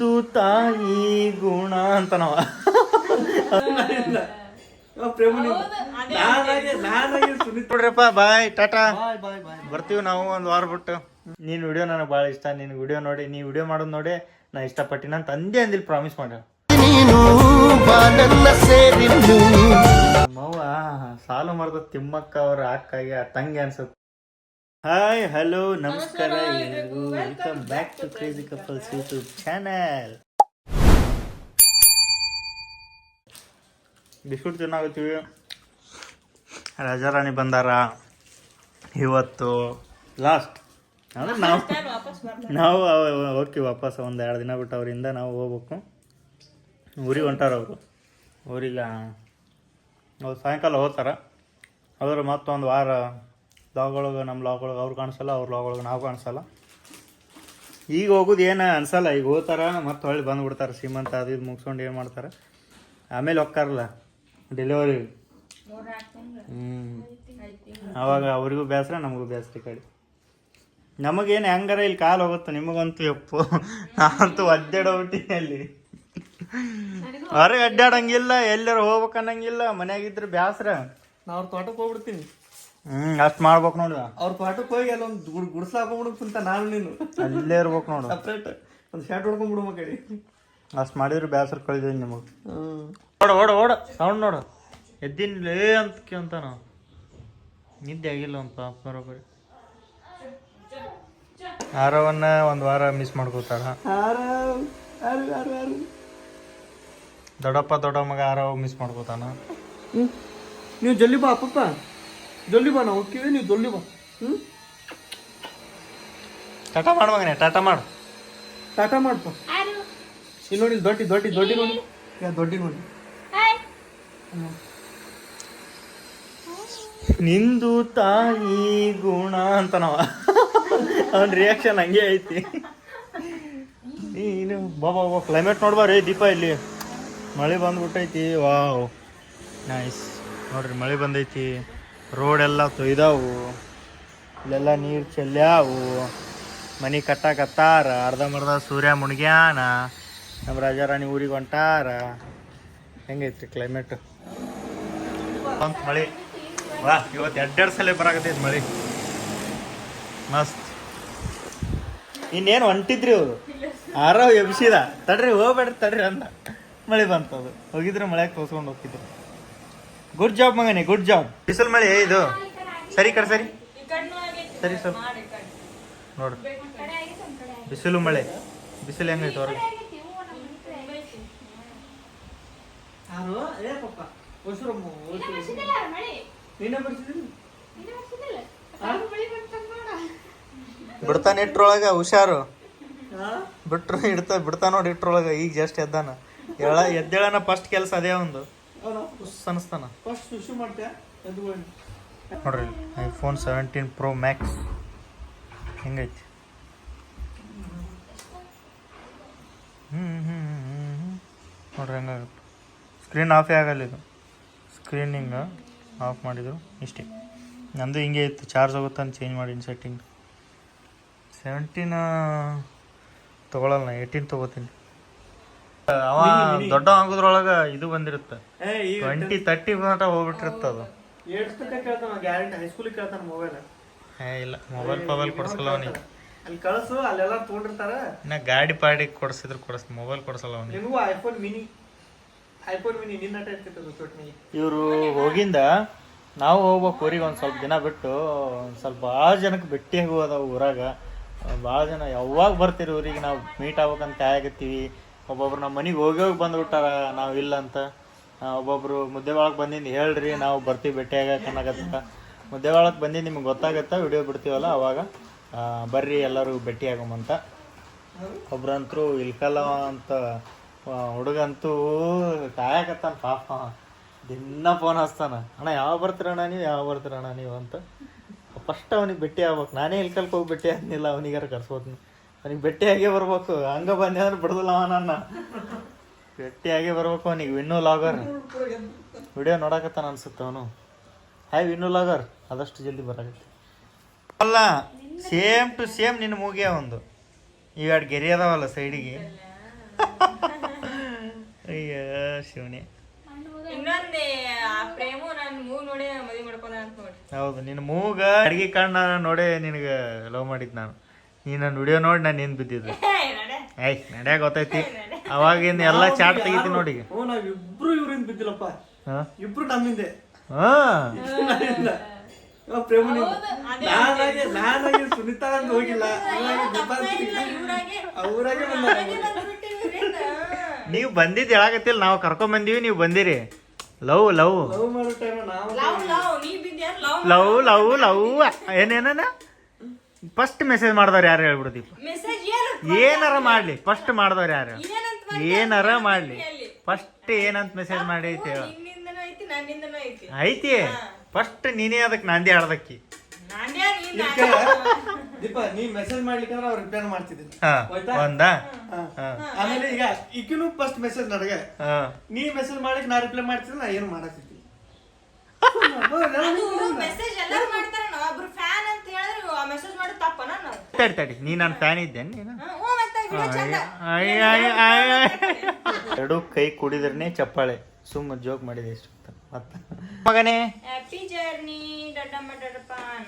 ತು ತಾಯಿ ಗುಣ ಅಂತ. ನಾವ ನೋಡ್ರಪ್ಪ ಬಾಯ್ ಟಾಟಾ. ಬರ್ತೀವಿ ನಾವು ಒಂದ್ ವಾರ ಬಿಟ್ಟು. ನೀನ್ ವಿಡಿಯೋ ನನಗೆ ಭಾಳ ಇಷ್ಟ ನಿನ್ ವಿಡಿಯೋ ನೋಡಿ ನೀ ವಿಡಿಯೋ ಮಾಡೋದು ನೋಡಿ ನಾ ಇಷ್ಟಪಟ್ಟಿನ ಅಂತ ಅಂದೇ ಅಂದಿಲ್ ಪ್ರಾಮಿಸ್ ಮಾಡ. ಸಾಲು ಮರದ ತಿಮ್ಮಕ್ಕ ಅವ್ರ ಅಕ್ಕಾಗಿ ಆ ತಂಗಿ ಅನ್ಸುತ್ತೆ. ಹಾಯ್ ಹಲೋ ನಮಸ್ಕಾರ ಎಲ್ಲರಿಗೂ welcome back to crazy couples YouTube channel biscuit ತಿನ್ನಾಗತ್ತೀವಿ ರಾಜಾರಾಣಿ ಬಂದಾರ. ಇವತ್ತು ಲಾಸ್ಟ್ ಅಂದ್ರೆ ನಾವು ನಾವು ಹೋಗ್ತೀವಿ ವಾಪಸ್ ಒಂದು ಎರಡು ದಿನ ಬಿಟ್ಟು ಅವರಿಂದ ನಾವು ಹೋಗ್ಬೇಕು. ಊರಿಗೆ ಹೊಂಟಾರ ಅವರು. ಊರಿಗೆ ಅವ್ರು ಸಾಯಂಕಾಲ ಹೋಗ್ತಾರ. ಅವರು ಮತ್ತೊಂದು ವಾರ ಲಾಗೊಳಗೆ ನಮ್ಮ ಲಾಗೊಳಗೆ ಅವ್ರು ಕಾಣಿಸಲ್ಲ, ಅವ್ರ ಲಾಗೊಳಗೆ ನಾವು ಕಾಣಿಸಲ್ಲ. ಈಗ ಹೋಗೋದು ಏನು ಅನ್ಸಲ್ಲ, ಈಗ ಹೋಗ್ತಾರ, ಮತ್ತೆ ಹೊಳ್ಳಿ ಬಂದ್ಬಿಡ್ತಾರೆ ಸೀಮಂತ ಅದು ಇದು ಮುಗಿಸ್ಕೊಂಡು ಏನು ಮಾಡ್ತಾರೆ. ಆಮೇಲೆ ಹೋಗ್ತಾರಲ್ಲ ಡೆಲಿವರಿ ಹ್ಞೂ ಅವಾಗ ಅವ್ರಿಗೂ ಬೇಸರ ನಮಗೂ ಬೇಸರ ಕಡೆ. ನಮಗೇನು ಹೆಂಗಾರ ಇಲ್ಲಿ ಕಾಲು ಹೋಗುತ್ತೆ, ನಿಮಗಂತೂ ಎಪ್ಪು. ನಾನಂತೂ ಒದ್ದಾಡೋಬಿಟ್ಟಿನಿ ಅಲ್ಲಿ ಹೊರಗೆ ಅಡ್ಡಾಡಂಗಿಲ್ಲ, ಎಲ್ಲರೂ ಹೋಗ್ಬೇಕನ್ನಂಗಿಲ್ಲ ಮನೆಯಾಗಿದ್ರೆ ಮನ್ಯಾಗಿದ್ರೆ ಬ್ಯಾಸ್ರ. ನಾ ಅವ್ರ ತೋಟಕ್ಕೆ ಹೋಗ್ಬಿಡ್ತೀನಿ. ಹ್ಮ್ ಅಷ್ಟ್ ಮಾಡ್ಬೇಕು ನೋಡಿ. ಅವ್ರ ಪಾಠಕ್ಕೆ ಹೋಗಿ ಅಲ್ಲೊಂದು ಗುಡ್ ಗುಡ್ಸ್ಲ ಕುಂತ ನಾನು ನೀನು. ಅಲ್ಲೇ ಇರ್ಬೇಕು ನೋಡು. ಸಪ್ರೇಟ್ ಒಂದು ಶರ್ಟ್ ಹೊಡ್ಕೊಂಡ್ಬಿಡು ಮಕ್ಕಳಿ ಅಷ್ಟ್ ಮಾಡಿದ್ರೆ ಬೇಸರ ಕಳಿದೀನಿ ನಿಮಗೆ. ಹ್ಞೂ ಓಡ ಓಡ ಓಡ. ಸೌಂಡ್ ನೋಡು. ಎದ್ದಿನ್ಲೇ ಅಂತ ಕೇಳ್ತಾನ ನಿದ್ದೆ ಆಗಿಲ್ಲ ಒಂದು ಪಾಪ ಬರೋಬ್ಬರಿ ಆರವನ್ನ ಒಂದು ವಾರ ಮಿಸ್ ಮಾಡ್ಕೋತಾಳ. ಯಾರು ಯಾರು ಯಾರು ಯಾರು ದೊಡ್ಡಪ್ಪ ದೊಡ್ಡ ಮಗ ಆರವ ಮಿಸ್ ಮಾಡ್ಕೋತಾನ. ನೀವು ಜಲ್ದಿ ಬಾ ಅಪ್ಪಪ್ಪ. ಜಲ್ದಿ ಬಾ ನಾವು ಹೋಗ್ತೀವಿ ನೀವು ಜಲ್ದಿ ಬಾ. ಹ್ಞೂ ಟಾಟಾ ಮಾಡುವಾಗ ಮಗನೇ ಟಾಟಾ ಮಾಡು. ಟಾಟಾ ಮಾಡಪ್ಪ ಇಲ್ಲಿ ನೋಡಿ ಇಲ್ಲಿ ದೊಡ್ಡ ದೊಡ್ಡ ದೊಡ್ಡ ನೋಡಿ. ಯಾ ದೊಡ್ಡ ನೋಡಿ. ನಿಂದು ತಾಯಿ ಗುಣ ಅಂತ ನಾವ ಅವನ್ ರಿಯಾಕ್ಷನ್ ಹಂಗೆ ಐತಿ. ನೀನು ಬಾಬಾ ಬಾಬಾ ಕ್ಲೈಮೇಟ್ ನೋಡ್ಬಾ ರೀ ದೀಪ ಇಲ್ಲಿ. ಮಳೆ ಬಂದ್ಬಿಟ್ಟೈತಿ ವಾವ್. ನೈಸ್ ನೋಡ್ರಿ ಮಳೆ ಬಂದೈತಿ. ರೋಡ್ ಎಲ್ಲ ತೊಯ್ದಾವು. ಇಲ್ಲೆಲ್ಲ ನೀರು ಚೆಲ್ಯಾವು. ಮನೆ ಕಟ್ಟಾಕತ್ತಾರ. ಅರ್ಧಂಬರ್ಧ ಸೂರ್ಯ ಮುಣಗ್ಯಾನ. ನಮ್ಮ ರಾಜಾರಾಣಿ ಊರಿಗೆ ಹೊಂಟಾರ. ಹೆಂಗೈತ್ರಿ ಕ್ಲೈಮೇಟ್ ಬಂತ್ ಮಳೆ. ವಾ ಇವತ್ತು ಎರಡೆರಡು ಸಲ ಬರಾಕತ್ತೈತಿ ಮಳೆ. ಮಸ್ತ್. ಇನ್ನೇನು ಹೊಂಟಿದ್ರಿ ಅವರು? ಆರೋ ಎಬ್ಸಿದ. ತಡ್ರಿ, ಹೋಗ್ಬೇಡ್ರಿ ತಡ್ರಿ ಅಂದ. ಮಳೆ ಬಂತದು. ಹೋಗಿದ್ರೆ ಮಳೆಗೆ ತೋರ್ಸ್ಕೊಂಡು ಹೋಗ್ತಿದ್ರು. ಗುಡ್ ಜಾಬ್ ಮಗನೇ ಗುಡ್ ಜಾಬ್ ಬಿಸಿಲು ಮಳೆ ಇದು? ಸರಿ ಕಡೆ ಸರಿ. ಸರಿ ಸ್ವಲ್ಪ ನೋಡ್ರಿ ಬಿಸಿಲು ಮಳೆ. ಬಿಸಿಲು ಹೆಂಗೈತೆ ಹೊರಗೆ? ಬಿಡ್ತಾನ ಇಟ್ರೊಳಗ ಹುಷಾರು. ಹಾಂ ಬಿಟ್ರು ಇಡ್ತಾ ಬಿಡ್ತಾನ ನೋಡಿ ಇಟ್ರೊಳಗ ಈಗ ಜಸ್ಟ್ ಎದ್ದಾನ. ಎಳ ಎದ್ದೇಳನ ಫಸ್ಟ್ ಕೆಲಸ ಅದೇ ಒಂದು. ಅನಿಸ್ತಾನ ನೋಡ್ರಿ ಐಫೋನ್ ಸೆವೆಂಟೀನ್ ಪ್ರೋ ಮ್ಯಾಕ್ಸ್ ಹೆಂಗೈತಿ? ಹ್ಞೂ ಹ್ಞೂ ನೋಡ್ರಿ ಹೆಂಗಾಗುತ್ತೆ. ಸ್ಕ್ರೀನ್ ಆಫೇ ಆಗಲ್ಲ ಇದು. ಸ್ಕ್ರೀನಿಂಗ್ ಆಫ್ ಮಾಡಿದ್ರು ಇಷ್ಟೇ. ನಂದು ಹಿಂಗೆ ಇತ್ತು ಚಾರ್ಜ್ ಹೋಗುತ್ತೆ ಅಂತ ಚೇಂಜ್ ಮಾಡೀನಿ ಸೆಟ್ಟಿಂಗ್ ಸೆವೆಂಟೀನ ತೊಗೊಳಲ್ಲ ನಾ ಏಯ್ಟೀನ್ ತೊಗೋತೀನಿ. ಅವ ದೊಡ್ಡ ಆಗುದ್ರೊಳಗ ಇದು ಬಂದಿರುತ್ತೆ. ಟ್ವೆಂಟಿ ತರ್ಟಿ ಮಟ ಹೋಗ್ಬಿಟ್ಟಿರುತ್ತೆ ಅದು. ಗ್ಯಾರಂಟಿ ಹೈಸ್ಕೂಲಿಗೆ ಕೇಳ್ತಾನ ಮೊಬೈಲ್ ಇಲ್ಲ. ಮೊಬೈಲ್ ಕೊಡ್ಸಲ್ಲ ಅವನಿಗೆ. ಅಲ್ಲಿ ಕಳ್ಸು ಅಲ್ಲೆಲ್ಲ ತೊಗೊಂಡಿರ್ತಾರ. ಇನ್ನ ಗಾಡಿ ಪಾಡಿ ಕೊಡ್ಸಿದ್ರು ಕೊಡ್ಸ ಮೊಬೈಲ್ ಕೊಡ್ಸಲ್ಲ ಅವನಿಗೆ. ನಿಮಗೂ ಐಫೋನ್ ಮಿನಿ ಐಫೋನ್ ಮಿನಿ ನಿನ್ನ ಇರ್ತಿತ್ತು ಇವರು ಹೋಗಿಂದ ನಾವು ಹೋಗ್ಬೇಕು ಊರಿಗೆ ಒಂದು ಸ್ವಲ್ಪ ದಿನ ಬಿಟ್ಟು ಒಂದು ಸ್ವಲ್ಪ ಭಾಳ ಜನಕ್ಕೆ ಭೇಟಿಯಾಗಿ ಹೋದವು ಊರಾಗ. ಭಾಳ ಜನ ಯಾವಾಗ ಬರ್ತೀರಿ ಊರಿಗೆ ನಾವು ಮೀಟ್ ಆಗ್ಬೇಕಂತ ಕಾಯಾಗತ್ತೀವಿ ಒಬ್ಬೊಬ್ರು ನಮ್ಮ ಮನೆಗೆ ಹೋಗಿ ಹೋಗಿ ಬಂದ್ಬಿಟ್ಟಾರ ನಾವು ಇಲ್ಲ ಅಂತ. ಒಬ್ಬೊಬ್ರು ಮುದ್ದೆ ಒಳಗೆ ಬಂದಿಂದ ಹೇಳ್ರಿ, ನಾವು ಬರ್ತೀವಿ ಭೇಟಿಯಾಗ ಅನ್ನಕತ್ತ ಮುದ್ದೆ ಒಳಗೆ ಬಂದಿದ್ದು ನಿಮ್ಗೆ ಗೊತ್ತಾಗತ್ತೆ? ವಿಡಿಯೋ ಬಿಡ್ತೀವಲ್ಲ ಅವಾಗ? ಬರ್ರಿ, ಎಲ್ಲರೂ ಭೇಟಿಯಾಗಮಂತ ಒಬ್ರಂತರೂ ಇಲ್ಕಲ್ಲ ಅಂತ ಹುಡುಗಂತೂ ಕಾಯಕತ್ತಾನ ಪಾಪ. ದಿನ ಫೋನ್ ಹಚ್ತಾನ. ಅಣ್ಣ ಯಾವ ಬರ್ತೀರಣ್ಣ ನೀವು? ಯಾವ ಬರ್ತೀರಣ್ಣ ನೀವು? ಅಂತ. ಫಸ್ಟ್ ಅವ್ನಿಗೆ ಭೇಟಿ ಆಗ್ಬೇಕು. ನಾನೇ ಇಲ್ಕಲ್ಕ್ ಹೋಗಿ ಭೇಟಿ ಆಗ್ನಿಲ್ಲ ಅವನಿಗಾರ ಕರ್ಸ್ಬೋದ್ನಿ ಅವನಿಗೆ ಭೇಟಿಯಾಗೇ ಬರ್ಬೇಕು. ಹಂಗ ಬಂದೆ ಅಂದ್ರೆ ಬಿಡದಿಲ್ಲ ಅವ ನನ್ನ. ಭೇಟಿಯಾಗೇ ಬರ್ಬೇಕು ಅವನಿಗೆ. Win logger. ವಿಡಿಯೋ ನೋಡಕತ್ತಾನ ಅನ್ಸುತ್ತೆ ಅವನು. Hi Vinnu vlogger. ಆದಷ್ಟು ಜಲ್ದಿ ಬರಾಕತ್ತೆ. ಅಲ್ಲ ಸೇಮ್ ಟು ಸೇಮ್ ನಿನ್ನ ಮೂಗಿಯ ಒಂದು. ಇವೆರಡು ಗೆರೆ ಅದಾವಲ್ಲ ಸೈಡಿಗೆ. ಶಿವನೇ. ಅಂತ ನೋಡಿ ಹೌದು ನಿನ್ನ ಮೂಗ ಅಡಿಗೆ ಕಣ್ಣ ನೋಡಿ ನಿನಗೆ ಲವ್ ಮಾಡಿದ್ ನಾನು. ನೀ ನನ್ನ ವಿಡಿಯೋ ನೋಡಿ ನಾನು ನಿನ್ ಬಿದ್ದಿದ್ದು? ಏಯ್ ನಡ್ಯಾಗ ಗೊತ್ತೈತಿ. ಅವಾಗಿಂದ ಎಲ್ಲ ಚಾಟ್ ತೆಗಿತಿ ನೋಡಿ ಈಗ ಹ್ಞೂ ನಾವ್ ಇಬ್ರು ಇವ್ರಿಂದ ಬಿದ್ದಿಲ್ಲಪ್ಪ. ಹಾ? ಇಬ್ರು ನಮ್ಮಿಂದೆ ಹಾ. ಪ್ರೇಮ ನಾನಾಗೆ ನಾನಾಗೆ ಸುನಿತಾ ಅಂತ ಹೋಗಿಲ್ಲ. ಇವಾಗೆ ಅವ್ರಾಗೆ ನೀವು. ಬಂದಿದ್ದು ಹೇಳಕತ್ತಿಲ್ಲ ನಾವು ಕರ್ಕೊಂಡ್ ಬಂದೀವಿ ನೀವು ಬಂದಿರಿ. Love love. ಲವ್ ಮಾಡೋ ಟೈಮ್ ನಾವು ಲವ್ ಲವ್ ನೀ ಬಿದ್ದ್ಯಾರ ಲವ್ ಲವ್ ಲವ್ ಲವ್. ಏನೇನ ಫಸ್ಟ್ ಮೆಸೇಜ್ ಮಾಡಿದವ್ರು ಯಾರು ಹೇಳ್ಬಿಡು ದೀಪ. ಮೆಸೇಜ್ ಏನು ಏನಾರ ಮಾಡ್ಲಿ ಫಸ್ಟ್ ಮಾಡಿದವ್ರು ಯಾರು? ಏನಂತ ಏನಾರ ಮಾಡ್ಲಿ. ಫಸ್ಟ್ ಏನಂತ ಮೆಸೇಜ್ ಮಾಡಿ ಐತಿ ಹೇಳು ನಿನ್ನಿಂದನೂ ಐತಿ ನನ್ನಿಂದನೂ ಐತಿ. ಐತಿ ಫಸ್ಟ್ ನೀನೇ ಅದಕ್ಕೆ ನಾಂದಿ ಆಡ್ದಕ್ಕಿ. ನಾನೇ ನೀನ್ ಇದಕ್ಕೆ ದೀಪ ನೀ ಮೆಸೇಜ್ ಮಾಡ್ಲಿಕ್ಕಂದ್ರೆ ಅವ್ರು ರಿಪ್ಲೈ ಮಾಡ್ತಿದ್ದೀನಿ ಹಾ ಹೋಯ್ತಾ? ಒಂದ? ಹಾ. ಆಮೇಲೆ ಈಗ ಈಕಿನೂ ಫಸ್ಟ್ ಮೆಸೇಜ್ ನನಗೆ ಹಾ. ನೀ ಮೆಸೇಜ್ ಮಾಡ್ಲಿಕ್ಕೆ ನಾ ರಿಪ್ಲೈ ಮಾಡ್ತಿದ್ದೆ ನಾ ಏನು ಮಾಡತ್ತಿದ್ದೆ ಮೆಸೇಜ್ ಮಾಡ್ತಾರ ನಾವು ಒಬ್ರು ಫ್ಯಾನ್ ಅಂತ ಹೇಳಿದ್ರೆ ಆ ಮೆಸೇಜ್ ಮಾಡೋದು ತಪ್ಪನ ನಾವು ತಡಿ ತಡಿ ನೀ ನನ್ನ ಫ್ಯಾನ್ ಇದ್ದೇನೆ ನೀನು. ಎರಡು ಕೈ ಕುಡಿದ್ರನೆ ಚಪ್ಪಾಳೆ. ಸುಮ್ಮ ಜೋಕ್ ಮಾಡಿದೆ ಇಷ್ಟು ಮತ್ತೆ? ಮಗನೇ. ಹ್ಯಾಪಿ ಜರ್ನಿ ದೊಡ್ಡಮ್ಮ ದೊಡ್ಡಪ್ಪನ್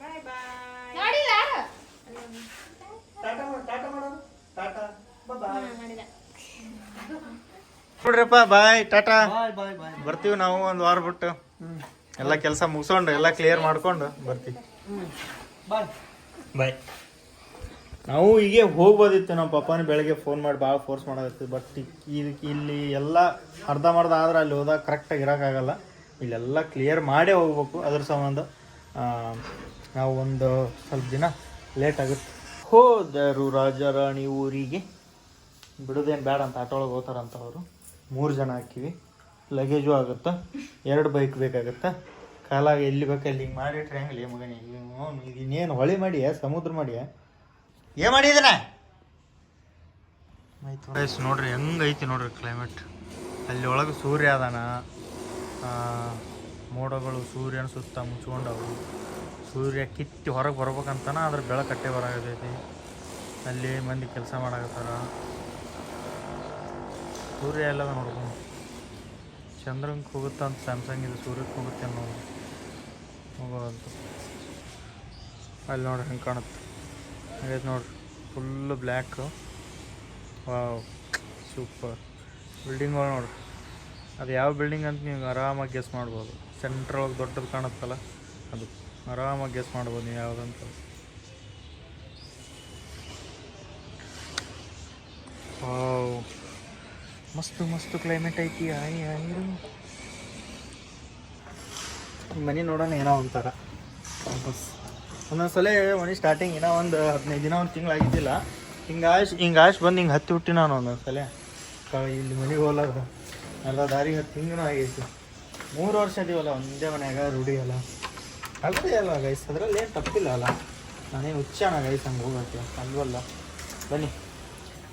ಬಾಯ್ ಬಾಯ್ ಟಾಟಾ ಮಾಡು, ಟಾಟಾ ಮಾಡೋದು? ಟಾಟಾ? ಬಾಯ್ ನೋಡ್ರಪ್ಪ ಬಾಯ್ ಟಾಟಾ. ಬರ್ತೀವಿ ನಾವು ಒಂದು ವಾರ ಬಿಟ್ಟು. ಎಲ್ಲ ಕೆಲಸ ಮುಗಿಸ್ಕೊಂಡು ಎಲ್ಲ ಕ್ಲಿಯರ್ ಮಾಡ್ಕೊಂಡು ಬರ್ತೀವಿ. ಬಾಯ್ ಬಾಯ್ ನಾವು ಹೀಗೆ ಹೋಗ್ಬೋದಿತ್ತು. ನಮ್ಮ ಪಪ್ಪನ ಬೆಳಗ್ಗೆ ಫೋನ್ ಮಾಡಿ ಭಾಳ ಫೋರ್ಸ್ ಮಾಡೋದಿತ್ತು. ಬಟ್ ಇದಕ್ಕೆ ಇಲ್ಲಿ ಎಲ್ಲ ಅರ್ಧಂಬರ್ಧ ಆದ್ರೆ ಅಲ್ಲಿ ಹೋದಾಗ ಕರೆಕ್ಟಾಗಿ ಇರೋಕ್ಕಾಗಲ್ಲ. ಇಲ್ಲೆಲ್ಲ ಕ್ಲಿಯರ್ ಮಾಡೇ ಹೋಗ್ಬೇಕು ಅದ್ರ ಸಂಬಂಧ. ನಾವು ಒಂದು ಸ್ವಲ್ಪ ದಿನ ಲೇಟ್ ಆಗುತ್ತೆ. ಹೋದರು ರಾಜಾರಾಣಿ ಊರಿಗೆ. ಬಿಡೋದೇನು ಬೇಡ ಅಂತ ಆಟೋ ಒಳಗೆ ಹೋಗ್ತಾರಂತ ಅವರು ಮೂರು ಜನ ಹಾಕಿವಿ. ಲಗೇಜು ಆಗುತ್ತೆ? ಎರಡು ಬೈಕ್ ಬೇಕಾಗುತ್ತೆ? ಕಾಲಾಗ ಎಲ್ಲಿ ಬೇಕಲ್ಲಿ ಹಿಂಗೆ ಮಾಡಿಟ್ರೆ ಹೆಂಗಲಿ ಮಗನಿ? ಇನ್ನೇನು ಹೊಳೆ ಮಾಡಿಯಾ? ಸಮುದ್ರ ಮಾಡಿಯ? ನೋಡ್ರಿ ಹೆಂಗೈತಿ ನೋಡ್ರಿ ಕ್ಲೈಮೇಟ್ ಅಲ್ಲಿ ಒಳಗೆ ಸೂರ್ಯ ಅದಾನ. ಮೋಡಗಳು ಸೂರ್ಯನ ಸುತ್ತ ಮುಚ್ಕೊಂಡವು. ಸೂರ್ಯ ಕಿತ್ತಿ ಹೊರಗೆ ಬರ್ಬೇಕಂತಾನ ಅದ್ರ ಬೆಳಕಟ್ಟೆ ಬರಾಗತೈತಿ. ಅಲ್ಲಿ ಮಂದಿ ಕೆಲಸ ಮಾಡಾಕತ್ತಾರ. ಸೂರ್ಯ ಎಲ್ಲದ ನೋಡ್ಕೊಂಡು ಚಂದ್ರನ್ಗೆ ಹೋಗುತ್ತಂತ ಸ್ಯಾಮ್ಸಂಗ್ ಇದು ಸೂರ್ಯಕ್ಕೆ ಹೋಗುತ್ತೆ ಅನ್ನೋದು ಹೋಗೋದು ಅಲ್ಲಿ ನೋಡ್ರಿ ಹೆಂಗೆ ಕಾಣುತ್ತೆ. ಹಾಗೈತೆ ನೋಡ್ರಿ ಫುಲ್ ಬ್ಲ್ಯಾಕು ವಾವ್ ಸೂಪರ್ ಬಿಲ್ಡಿಂಗ್ಗಳು ನೋಡ್ರಿ ಅದು ಯಾವ ಬಿಲ್ಡಿಂಗ್ ಅಂತ ನೀವು ಆರಾಮಾಗಿ ಗೆಸ್ ಮಾಡ್ಬೋದು. ಸೆಂಟ್ರ್ ಒಳಗೆ ದೊಡ್ಡದು ಕಾಣುತ್ತಲ್ಲ? ಅದು. ಆರಾಮಾಗಿ ಗೆಸ್ ಮಾಡ್ಬೋದು ನೀವು ಯಾವುದಂತ ವಾವ್ ಮಸ್ತು ಮಸ್ತು ಕ್ಲೈಮೇಟ್ ಐತಿ. ಆಯ್ ಆಯ್ರು ಮನೆ ನೋಡೋಣ ಏನೋ ಒಂಥರ. ಬಸ್. ಒಂದೊಂದ್ಸಲ ಮನೆ ಸ್ಟಾರ್ಟಿಂಗ್ ಇನ್ನೂ ಒಂದು ಹದಿನೈದು ದಿನ, ಒಂದು ತಿಂಗಳು ಆಗಿದ್ದಿಲ್ಲ ಹಿಂಗಾಶ್ ಹಿಂಗಾಶ್ ಬಂದು ಹಿಂಗೆ ಹತ್ತಿ ಹುಟ್ಟಿ ನಾನು ಒಂದೊಂದ್ಸಲ. ಇಲ್ಲಿ ಮನೆಗೆ ಹೋಲಾರ್ದ ಎಲ್ಲ ದಾರಿ, ಹತ್ತು ತಿಂಗಳು ಆಗೈತಿ ಮೂರು ವರ್ಷ ಇದೀವಲ್ಲ ಒಂದೇ ಮನೆಯಾಗ ರೂಢಿ ಅಲ್ಲ. ಅಲ್ರಿ ಅಲ್ಲ ಗೈಸ್ ಅದ್ರಲ್ಲಿ ಏನು ತಪ್ಪಿಲ್ಲ ಅಲ್ಲ. ನಾನೇನು ಹುಚ್ಚಾನ ಗೈಸ್ ಹಂಗೆ ಹೋಗತ್ತೆ ಅಲ್ವಲ್ಲ. ಬನ್ನಿ.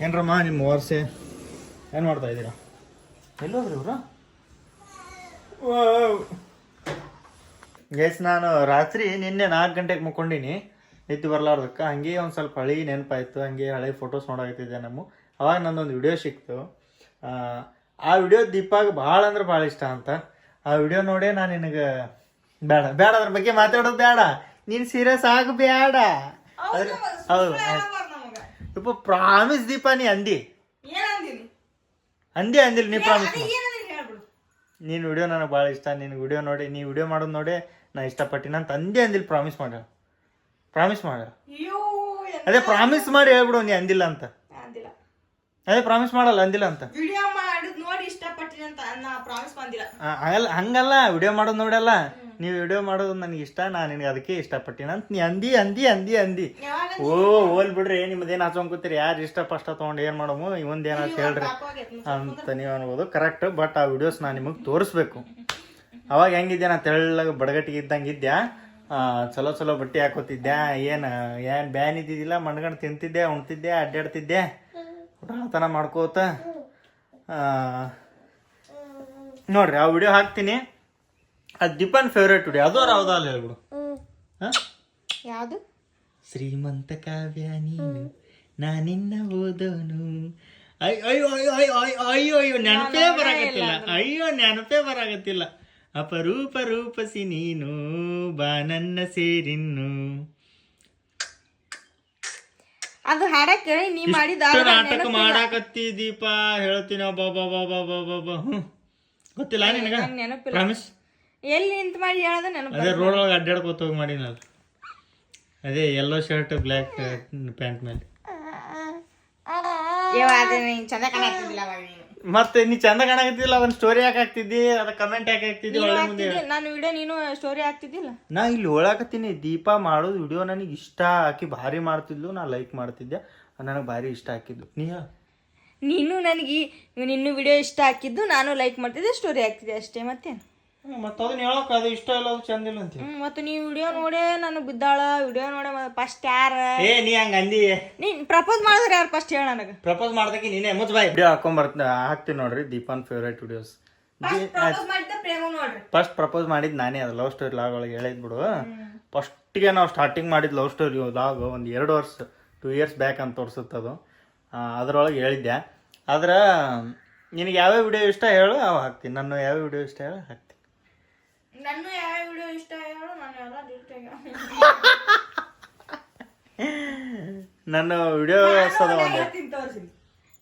ಏನ್ರಮ್ಮ ನಿಮ್ಮ ವರ್ಷೆ? ಏನು ಮಾಡ್ತಾ ಇದ್ದೀರಾ? ಎಲ್ಲೋದ್ರಿ ಇವ್ರು? ಗೈಸ್ ನಾನು ರಾತ್ರಿ ನಿನ್ನೆ ನಾಲ್ಕು ಗಂಟೆಗೆ ಮುಕ್ಕೊಂಡಿನಿ. ಎದ್ದು ಬರ್ಲಾರ್ದಕ್ಕೆ. ಹಂಗೆ ಒಂದು ಸ್ವಲ್ಪ ಹಳಿ ನೆನಪಾಯ್ತು. ಹಂಗೆ ಹಳೆ ಫೋಟೋಸ್ ನೋಡಾಕತ್ತಿದ್ದೆ ನಮ್ಮ. ಅವಾಗ ನಂದೊಂದು ವಿಡಿಯೋ ಸಿಕ್ತು. ಆ, ವಿಡಿಯೋ ದೀಪಾಗ ಭಾಳ ಅಂದ್ರೆ ಭಾಳ ಇಷ್ಟ ಅಂತ. ಆ ವಿಡಿಯೋ ನೋಡೇ ನಾನು ನಿನಗೆ ಬೇಡ ಬೇಡ ಅದ್ರ ಬಗ್ಗೆ ಮಾತಾಡೋದು ಬೇಡ ನೀನು ಸೀರಿಯಸ್ ಆಗ ಬೇಡ ಹೌದು ಹೌದು ಇಪ್ಪ ಪ್ರಾಮಿಸ್ ದೀಪ ನೀ ಅಂದಿ. ಅಂದಿ ಅಂದಿಲ್ಲ ನೀ ಪ್ರಾಮಿಸ್ ನೀನು ವಿಡಿಯೋ ನನಗೆ ಭಾಳ ಇಷ್ಟ. ನಿನ್ನ ವಿಡಿಯೋ ನೋಡಿ ನೀ ವಿಡಿಯೋ ಮಾಡೋದು ನೋಡಿ ನಾ ಇಷ್ಟಪಟ್ಟಿನ ಅಂತ ಅಂದೇ ಅಂದಿಲ್ಲ ಪ್ರಾಮಿಸ್ ಮಾಡ ಪ್ರಾಮಿಸ್ ಮಾಡ ಅದೇ ಪ್ರಾಮಿಸ್ ಮಾಡಿ ಹೇಳ್ಬಿಡು ನೀ ಅಂದಿಲ್ಲ ಅಂತ. ಅಂದಿಲ್ಲ. ಅದೇ ಪ್ರಾಮಿಸ್ ಮಾಡಲ್ಲ ಅಂದಿಲ್ಲ ಅಂತ. ವಿಡಿಯೋ ಮಾಡಿದ್ ನೋಡಿ ಇಷ್ಟಪಟ್ಟಿನ ಅಂತ ನಾ ಪ್ರಾಮಿಸ್ ಬಂದಿಲ್ಲ. ಆ, ಹಂಗಲ್ಲ ಹಂಗಲ್ಲ ವಿಡಿಯೋ ಮಾಡೋದು ನೋಡಲ್ಲ ನೀವು ವಿಡಿಯೋ ಮಾಡೋದು ನನಗೆ ಇಷ್ಟ ನಾನು ನಿನಗೆ ಅದಕ್ಕೆ ಇಷ್ಟಪಟ್ಟಿನ ಅಂತ ನೀ ಅಂದಿ ಅಂದಿ ಅಂದಿ ಅಂದಿ. ಓ ಹೋಲ್ ಬಿಡ್ರಿ ನಿಮ್ದೇನು ಹಚ್ಕೊಂಡ್ಕೊತೀರಿ ಯಾರು ಇಷ್ಟ ಫಸ್ಟ್ ತೊಗೊಂಡು ಏನು ಮಾಡಮು? ಇವಂದು ಏನಾದ್ರು ಹೇಳ್ರಿ ಅಂತ ನೀವು ಅನ್ಬೋದು. ಕರೆಕ್ಟ್ ಬಟ್ ಆ ವಿಡಿಯೋಸ್ ನಾನು ನಿಮಗೆ ತೋರಿಸ್ಬೇಕು. ಅವಾಗ ಹೆಂಗಿದ್ದೆ ನಾ ತೆಳ್ಳಗೆ ಬಡಗಟ್ಟಿಗೆ ಇದ್ದಂಗೆ ಇದ್ದೆ ಚಲೋ ಚಲೋ ಬಟ್ಟೆ ಹಾಕೋತಿದ್ದೆ ಏನು ಏನು ಬ್ಯಾನ್ ಇದ್ದಿದ್ದಿಲ್ಲ? ಮಣ್ಗಂಡು ತಿಂತಿದ್ದೆ ಉಣ್ತಿದ್ದೆ ಅಡ್ಡಾಡ್ತಿದ್ದೆ ಉಡಾತನ ಮಾಡ್ಕೋತ? ಆ, ನೋಡ್ರಿ ಆ ವಿಡಿಯೋ ಹಾಕ್ತೀನಿ. ಅದು ದೀಪನ್ ಫೇವ್ರೇಟ್ ವಿಡಿಯೋ ಅದು ಯಾವ್ದು ಅಲ್ಲ ಹೇಳ್ಬಿಡು. ಹಾಂ? ಯಾವುದು? ಶ್ರೀಮಂತ ಕಾವ್ಯ ನೀನು ನಾನಿನ್ನ ಓದೋನು. ಅಯ್ಯೋ ಅಯ್ಯೋ ಅಯ್ಯೋ ಅಯ್ಯೋ ಅಯ್ಯೋ ನೆನಪೇ ಬರಾಗತ್ತಿಲ್ಲ ಅಯ್ಯೋ ನೆನಪೇ ಬರಾಕತ್ತಿಲ್ಲ. ಅಪರೂಪ ರೂಪಸಿ ನೀನು ಬಾ ನನ್ನ ಸೇರಿನ್ನು. ಅದು ಹಾಡಕ್ಕೆ ಕೇಳಿ ನೀ ಮಾಡಿದ ಇಷ್ಟು ನಾಟಕ ಮಾಡಾಕತ್ತಿದೀಪ ಹೇಳ್ತೀನಿ ಬಾ ಬಾ ಬಾ ಬಾ ಬಾ ಬಾ ಬಾ ಹ್ಞೂ ಗೊತ್ತಿಲ್ಲ ನಿನಗ? ನೆನಪಿಲ್ಲ. ಪ್ರಾಮಿಸ್ ಎಲ್ಲಿ ನಿಂತ ಮಾಡಿ ಹೇಳದ ನೆನಪು ಅದೇ ರೋಡ್ ಒಳಗೆ ಅಡ್ಡಾಡ್ಕೊತ ಹೋಗಿ ಮಾಡಿನಲ್ಲ ಅದೇ ಯೆಲ್ಲೋ ಶರ್ಟ್ ಬ್ಲ್ಯಾಕ್ ಪ್ಯಾಂಟ್ ಮೇಲೆ. ಯಾವ ಅದೇ ಚಂದ ಕಾಣಾಕ್ತಿದ್ದಿಲ್ಲ ಅವಾಗ ನೀನು. ಮತ್ತೆ ನೀ ಚಂದ ಕಾಣಕತ್ತಿಲ್ಲ ಒಂದು ಸ್ಟೋರಿ ಯಾಕೆ ಹಾಕ್ತಿದ್ದಿ? ಅದ ಕಮೆಂಟ್ ಯಾಕೆ ಹಾಕ್ತಿದ್ದಿ ಒಳ್ಳೆ ಮುಂದೆ? ನಾನು ವಿಡಿಯೋ ನೀನು ಸ್ಟೋರಿ ಹಾಕ್ತಿದ್ದಿಲ್ಲ? ನಾ ಇಲ್ಲಿ ಒಳಕತ್ತೀನಿ ದೀಪ ಮಾಡೋದು ವಿಡಿಯೋ ನನಗೆ ಇಷ್ಟ ಆಕಿ ಭಾರಿ ಮಾಡ್ತಿದ್ಲು ನಾ ಲೈಕ್ ಮಾಡ್ತಿದ್ದೆ. ನನಗೆ ಭಾರಿ ಇಷ್ಟ ಹಾಕಿದ್ಲು ನೀ ನೀನು ನನಗೆ ನಿನ್ನ ವಿಡಿಯೋ ಇಷ್ಟ ಹಾಕಿದ್ದು ನಾನು ಲೈಕ್ ಮಾಡ್ತಿದ್ದೆ ಸ್ಟೋರಿ ಹಾಕ್ತಿದ್ದೆ ಅಷ್ಟೇ ಮತ್ತೆ ಮತ್ತೆ ಅದನ್ನ ಹೇಳಕ್ ಅದು ಇಷ್ಟ ಇಲ್ಲ ಅದು ಚಂದ ಇಲ್ಲ ಅಂತ ಹ್ಮ್ ಮತ್ತೆ ನೀ ವಿಡಿಯೋ ನೋಡೇ ನಾನು ಬಿದ್ದಾಳ ವಿಡಿಯೋ ನೋಡೇ ಫಸ್ಟ್ ಯಾರ? ಏ ನೀ ಹಂಗ ಅಂದಿ. ನೀನ್ ಪ್ರಪೋಸ್ ಮಾಡಿದ್ರೆ ಯಾರು ಫಸ್ಟ್ ಹೇಳ ನನಗೆ? ಪ್ರಪೋಸ್ ಮಾಡ್ದಕ್ಕೆ ನೀನೇ ಮುಚ್ಚ ಬಾಯ್. ವಿಡಿಯೋ ಹಾಕೊಂಡ್ ಬರ್ತೀನಿ ಹಾಕ್ತೀನಿ ನೋಡ್ರಿ ದೀಪನ್ ಫೇವ್ರೇಟ್ ವಿಡಿಯೋಸ್ ಪ್ರಪೋಸ್ ಮಾಡಿದ್ದ ಪ್ರೇಮ ನೋಡ್ರಿ. ಫಸ್ಟ್ ಪ್ರಪೋಸ್ ಮಾಡಿದ್ ನಾನೇ ಅದು ಲವ್ ಸ್ಟೋರಿ ಲಾಗ್ ಒಳಗೆ ಹೇಳಿದ್ ಬಿಡು. ಫಸ್ಟ್ಗೆ ನಾವು ಸ್ಟಾರ್ಟಿಂಗ್ ಮಾಡಿದ್ ಲವ್ ಸ್ಟೋರಿ ಲಾಗ್ ಒಂದು ಎರಡು ವರ್ಷ ಟೂ ಇಯರ್ಸ್ ಬ್ಯಾಕ್ ಅಂತ ತೋರಿಸುತ್ತೆ ಅದು. ಅದರೊಳಗೆ ಹೇಳಿದ್ದೆ ಆದ್ರೆ ನಿನಗೆ ಯಾವ್ಯಾವ ವಿಡಿಯೋ ಇಷ್ಟ ಹೇಳು ಅವು ಹಾಕ್ತೀನಿ. ನಾನು ಯಾವ ವಿಡಿಯೋ ಇಷ್ಟ ಹೇಳು ಹಾಕ್ತೀನಿ. ನನ್ನ ಯಾವ ವಿಡಿಯೋ ಇಷ್ಟ ಹೇಳು ನಾನು ಎಲ್ಲ ಡಿಲೀಟ್ ನನ್ನ ವಿಡಿಯೋ ಒಂದು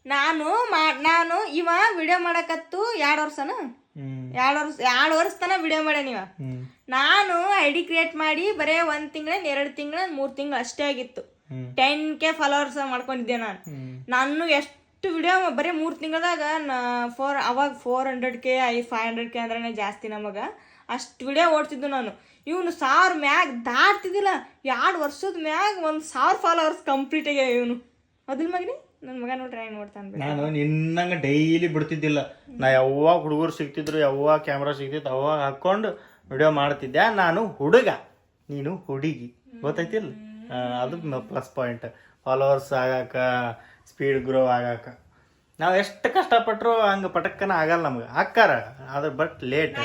ನಾನು ಮಾ- ನಾನು ಇವ ವಿಡಿಯೋ ಮಾಡಕತ್ತು ಎರಡು ವರ್ಷನ? ಎರಡ್ ವರ್ಷ ಎರಡು ವರ್ಷ ತನ ವಿಡಿಯೋ ಮಾಡ್ಯಾನ ಇವ. ನಾನು ಐ ಡಿ ಕ್ರಿಯೇಟ್ ಮಾಡಿ ಬರೇ ಒಂದ್ ತಿಂಗಳ ಎರಡು ತಿಂಗಳ ಮೂರ್ ತಿಂಗಳ ಅಷ್ಟೇ ಆಗಿತ್ತು. ಟೆನ್ ಕೆ ಫಾಲೋವರ್ಸ್ ಮಾಡ್ಕೊಂಡಿದ್ದೆ ನಾನು. ನಾನು ಎಷ್ಟು ವಿಡಿಯೋ ಬರೀ ಮೂರ್ ತಿಂಗಳದಾಗ ಫೋರ್ ಅವಾಗ ಫೋರ್ ಹಂಡ್ರೆಡ್ ಕೆ ಐ ಫೈವ್ ಹಂಡ್ರೆಡ್ ಕೆ ಅಂದ್ರೆ ಜಾಸ್ತಿ ನಮಗ. ಅಷ್ಟು ವಿಡಿಯೋ ಓಡ್ತಿದ್ದು ನಾನು. ಇವನು ಸಾವಿರ ಮ್ಯಾಗ್ ದಾಟ್ತಿದ್ದಿಲ್ಲ. ಎರಡು ವರ್ಷದ ಮ್ಯಾಗ ಒಂದು ಸಾವಿರ ಫಾಲೋವರ್ಸ್ ಕಂಪ್ಲೀಟ್ ಆಗ್ಯಾವ ಇವನು. ಅದ್ರ ಮಗನಿ ನನ್ನ ಮಗ ನೋಡ್ರಿ ಹೆಂಗೆ ನೋಡ್ತಾನೆ ನಾನು ನಿನ್ನಂಗೆ ಡೈಲಿ ಬಿಡ್ತಿದ್ದಿಲ್ಲ. ನಾ ಯಾವಾಗ ಹುಡುಗರು ಸಿಗ್ತಿದ್ರು, ಯಾವಾಗ ಕ್ಯಾಮ್ರಾ ಸಿಗ್ತಿತ್ತು, ಅವಾಗ ಹಾಕ್ಕೊಂಡು ವಿಡಿಯೋ ಮಾಡ್ತಿದ್ದೆ. ನಾನು ಹುಡುಗ, ನೀನು ಹುಡುಗಿ. ಗೊತ್ತೈತಿಲ್ಲ ಅದು ಪ್ಲಸ್ ಪಾಯಿಂಟ್ ಫಾಲೋವರ್ಸ್ ಆಗಾಕ ಸ್ಪೀಡ್ ಗ್ರೋ ಆಗಾಕ. ನಾವು ಎಷ್ಟು ಕಷ್ಟಪಟ್ಟರು ಹಂಗೆ ಪಟಕ್ಕನ ಆಗಲ್ಲ ನಮ್ಗೆ. ಹಾಕಾರ ಆದ್ರೆ ಬಟ್ ಲೇಟ್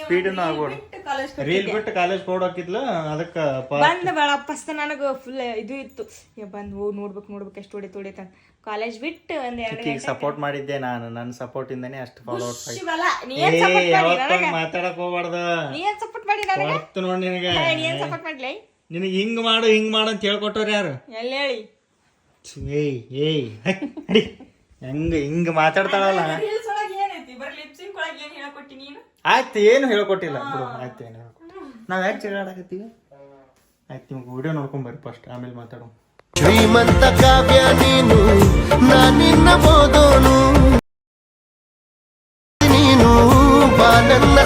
ಸ್ಪೀಡ್ನು ಆಗ್ಬೋದು. ರೀಲ್ ಬಿಟ್ಟು ಕಾಲೇಜ್ ಕೊಡ್ ಹಾಕಿದ್ಲು ಅದಕ್ಕೆ ಬಂದ ಬೇಡ ನನಗೆ ಫುಲ್ ಇದು ಇತ್ತು. ಬಂದ್ ಹೋಗಿ ನೋಡ್ಬೇಕು ನೋಡ್ಬೇಕು ಎಷ್ಟು ಹೊಡಿತು ಹೊಡಿತ ಕಾಲೇಜ್ ಬಿಟ್ಟು ಒಂದ್ ಎರಡು ಈಗ ಸಪೋರ್ಟ್ ಮಾಡಿದ್ದೆ ನಾನು. ನನ್ನ ಸಪೋರ್ಟ್ ಇಂದನೇ ಅಷ್ಟು ಫಾಲೋವರ್ಸ್ ಆಗಿ ಬಲ ನೀ ಏ ಸಪೋರ್ಟ್ ಮಾಡಿ ಯಾವತ್ತೂ ನನಗೆ? ಮಾತಾಡಕ್ ಹೋಗ್ಬಾರ್ದ. ನೀನ್ ಸಪೋರ್ಟ್ ಮಾಡಿ ನನಗೆ? ನೋಡ್ ನಿನಗೆ. ನೀನ್ ಸಪೋರ್ಟ್ ಮಾಡ್ಲಿ? ನಿನಗೆ ಹಿಂಗ್ ಮಾಡು ಹಿಂಗ್ ಮಾಡು ಅಂತ ಹೇಳ್ಕೊಟ್ಟವ್ರು ಯಾರು? ಎಲ್ಲಿ ಹೇಳಿ? ಏಯ್ ಏಯ್ ಅಡಿ ಹೆಂಗ ಹಿಂಗ್ ಮಾತಾಡ್ತಾಳಲ್ಲ ರೀಲ್ಸ್ ಒಳಗೆ ಏನೈತಿ? ಬರೀ ಲಿಪ್ಸಿಂಗ್ ಒಳಗೆ ಏನ್ ಹೇಳ್ಕೊಟ್ಟಿ ನೀನು? ಆಯ್ತು ಏನು ಹೇಳ್ಕೊಟ್ಟಿಲ್ಲ ಬಿಡು ಆಯ್ತು ಏನು ಹೇಳ್ಕೊಟ್ಟಿಲ್ಲ. ನಾವ್ ಯಾಕೆ ಜಗಳಾಡಕತ್ತೀವಿ ಆಯ್ತು ನಿಮ್ಗೆ ವಿಡಿಯೋ ನೋಡ್ಕೊಂಡ್ ಬರ್ರಿ ಫಸ್ಟ್ ಆಮೇಲೆ ಮಾತಾಡೋ ಶ್ರೀಮಂತ ಕಾವ್ಯ ನೀನು ನಾನಿನ್ನ ಓದೋನು. ನೀನು ಬಾ ನನ್ನ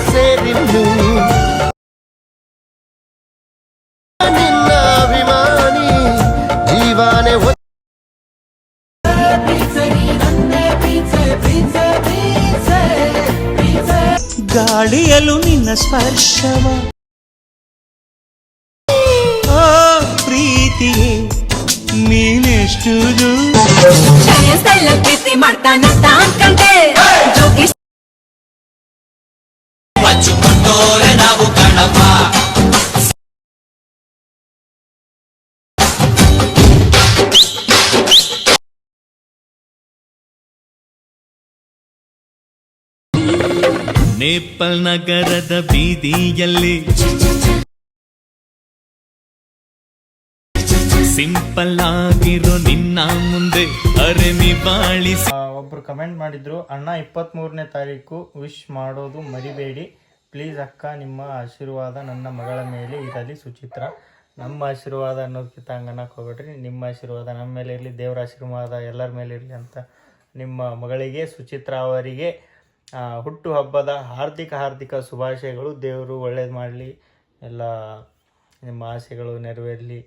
ನಿನ್ನ ಸ್ಪರ್ಶವ ಆ ಪ್ರೀತಿಯೇ ನೀನೆಷ್ಟು ದೂರ ಛಾಯಸ್ಥಳ ಪ್ರೀತಿ ಮಾಡ್ತಾನಂತ ಅನ್ಕಂಡೆ ನೇಪಲ್ ನಗರದ ಬೀದಿಯಲ್ಲಿ. ಸಿಂಪಲ್ ಆಗಿರೋ ನಿನ್ನ ಮುಂದೆ ಅರೆ ಬಾಳಿಸಿ. ಒಬ್ರು ಕಮೆಂಟ್ ಮಾಡಿದ್ರು, ಅಣ್ಣ ಇಪ್ಪತ್ತ್ ಮೂರನೇ ತಾರೀಕು, ವಿಶ್ ಮಾಡೋದು ಮರಿಬೇಡಿ. ಪ್ಲೀಸ್ ಅಕ್ಕ, ನಿಮ್ಮ ಆಶೀರ್ವಾದ ನನ್ನ ಮಗಳ ಮೇಲೆ ಇರಲಿ ಸುಚಿತ್ರ. ನಮ್ಮ ಆಶೀರ್ವಾದ ಅನ್ನೋದಕ್ಕಿಂತ ಹಂಗೆ ಅನ್ನಕ್ಕೆ ಹೋಗ್ಬೇಡ್ರಿ. ನಿಮ್ಮ ಆಶೀರ್ವಾದ ನಮ್ಮ ಮೇಲೆ ಇರಲಿ, ದೇವರ ಆಶೀರ್ವಾದ ಎಲ್ಲರ ಮೇಲೆ ಇರಲಿ ಅಂತ ನಿಮ್ಮ ಮಗಳಿಗೆ, ಸುಚಿತ್ರ ಅವರಿಗೆ ಹುಟ್ಟು ಹಬ್ಬದ ಹಾರ್ದಿಕ ಹಾರ್ದಿಕ ಶುಭಾಶಯಗಳು. ದೇವರು ಒಳ್ಳೇದು ಮಾಡಲಿ. ಎಲ್ಲ ನಿಮ್ಮ ಆಸೆಗಳು ನೆರವೇರಲಿ.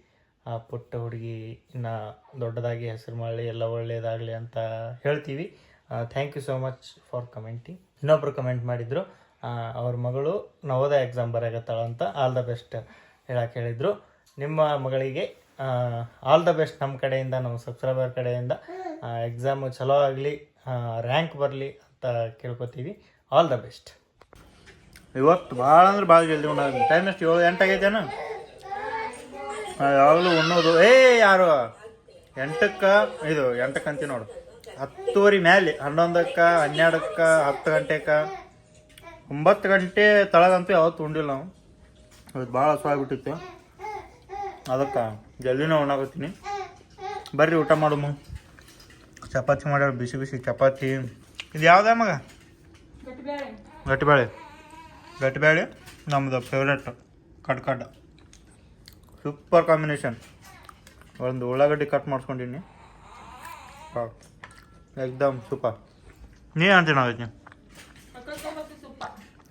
ಆ ಪುಟ್ಟ ಹುಡುಗಿ ಇನ್ನು ದೊಡ್ಡದಾಗಿ ಹೆಸರು ಮಾಡಲಿ, ಎಲ್ಲ ಒಳ್ಳೆಯದಾಗಲಿ ಅಂತ ಹೇಳ್ತೀವಿ. Thank you so much for commenting ಇನ್ನೊಬ್ಬರು ಕಮೆಂಟ್ ಮಾಡಿದರು ಅವ್ರ ಮಗಳು ನವೋದಯ ಎಕ್ಸಾಮ್ ಬರೆಯಕತ್ತಾಳ ಅಂತ ಆಲ್ ದ ಬೆಸ್ಟ್ ಹೇಳಕ್ಕೆ ಹೇಳಿದರು. ನಿಮ್ಮ ಮಗಳಿಗೆ ಆಲ್ ದ ಬೆಸ್ಟ್ ನಮ್ಮ ಕಡೆಯಿಂದ, ನಮ್ಮ ಸಬ್ಸ್ಕ್ರೈಬರ್ ಕಡೆಯಿಂದ. ಎಕ್ಸಾಮು ಚಲೋ ಆಗಲಿ ರ್ಯಾಂಕ್ ಬರಲಿ. ಅಂತ ಕೇಳ್ಕೊತೀವಿ. ಆಲ್ ದ ಬೆಸ್ಟ್ ಇವತ್ತು ಭಾಳ ಅಂದ್ರೆ ಭಾಳ ಜಲ್ದಿ ಉಣ್ಣೋದು ಟೈಮ್ ಎಷ್ಟು? ಏಳು, ಎಂಟು ಆಗೈತೇನ? ಯಾವಾಗಲೂ ಉಣ್ಣೋದು. ಏ, ಯಾರು? ಎಂಟಕ್ಕೆ, ಇದು, ಎಂಟಕ್ಕೆ ಅಂತೀವಿ ನೋಡು. ಹತ್ತುವರೆ ಮೇಲೆ ಹನ್ನೊಂದಕ್ಕೆ, ಹನ್ನೆರಡಕ್ಕೆ, ಹತ್ತು ಗಂಟೆಗೆ ಒಂಬತ್ತು ಗಂಟೆ ತಳಗಂತೂ ಯಾವತ್ತು ಉಂಡಿಲ್ಲ ನಾವು. ಇವತ್ತು ಭಾಳ ಹಸುವಾಗಿಬಿಟ್ಟಿತ್ತು ಅದಕ್ಕೆ ಜಲ್ದಿನೂ ಉಣ್ಣಾಕತ್ತೀನಿ. ಬರ್ರಿ, ಊಟ ಮಾಡಮ್ಮ ಚಪಾತಿ ಮಾಡ್ಯಾರ, ಬಿಸಿ ಬಿಸಿ ಚಪಾತಿ. ಇದು ಯಾವ್ದ ಮಗ? ಗಟ್ಟಿಬೇಳೆ ಗಟ್ಟಿಬೇಳೆ ನಮ್ಮದು ಫೇವ್ರೆಟ್ ಕಟ್ ಕಡ್ಡ ಸೂಪರ್ ಕಾಂಬಿನೇಷನ್ ಒಂದು ಉಳ್ಳಾಗಡ್ಡಿ ಕಟ್ ಮಾಡ್ಸ್ಕೊಂಡಿನಿ. ಎಕ್ದಮ್ ಸೂಪರ್ ನೀ ಅಂತೀನಿ ಆಗೈತಿ